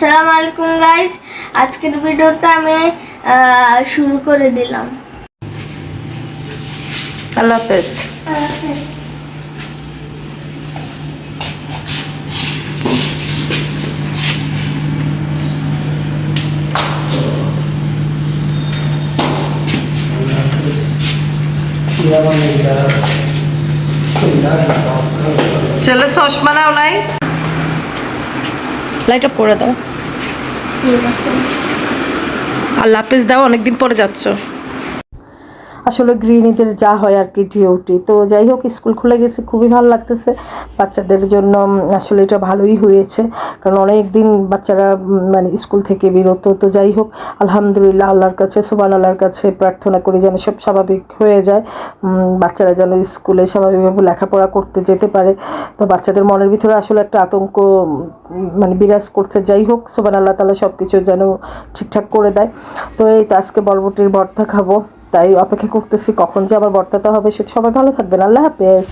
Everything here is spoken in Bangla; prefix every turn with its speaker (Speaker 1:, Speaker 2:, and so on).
Speaker 1: আসসালামু আলাইকুম গাইস আজকের ভিডিওটা আমি আহ, শুরু করে দিলাম।
Speaker 2: আল্লাহ হাফেজ। ছেলে চশমা নাও নাই। লাইট অফ করে দাও। আল্লাহ হাফেজ দাও অনেকদিন পরে যাচ্ছ। আসলে গৃহিণীদের যা হয় আর কি ডিউটি তো যাই হোক স্কুল খুলে গেছে, খুবই ভালো লাগতেছে। বাচ্চাদের জন্য আসলে এটা ভালোই হয়েছে। কারণ অনেক দিন বাচ্চারা মানে স্কুল থেকে বিরত। তো যাই হোক আলহামদুলিল্লাহ, আল্লাহর কাছে সুবান আল্লাহর কাছে প্রার্থনা করি যেন সব স্বাভাবিক হয়ে যায়। বাচ্চারা যেন স্কুলে স্বাভাবিকভাবে লেখাপড়া করতে যেতে পারে। তো বাচ্চাদের মনের ভিতরে আসলে একটা আতঙ্ক মানে বিরাজ করছে। যাই হোক সুবান আল্লাহ তালা সব কিছু যেন ঠিকঠাক করে দেয়। তো এই তো আজকে বরবটির ভর্তা খাব। তাই অপেক্ষা করতেছি কখন যে আবার বর্তাটা হবে সেটা সবাই ভালো থাকবেন। আল্লাহ হাফেজ।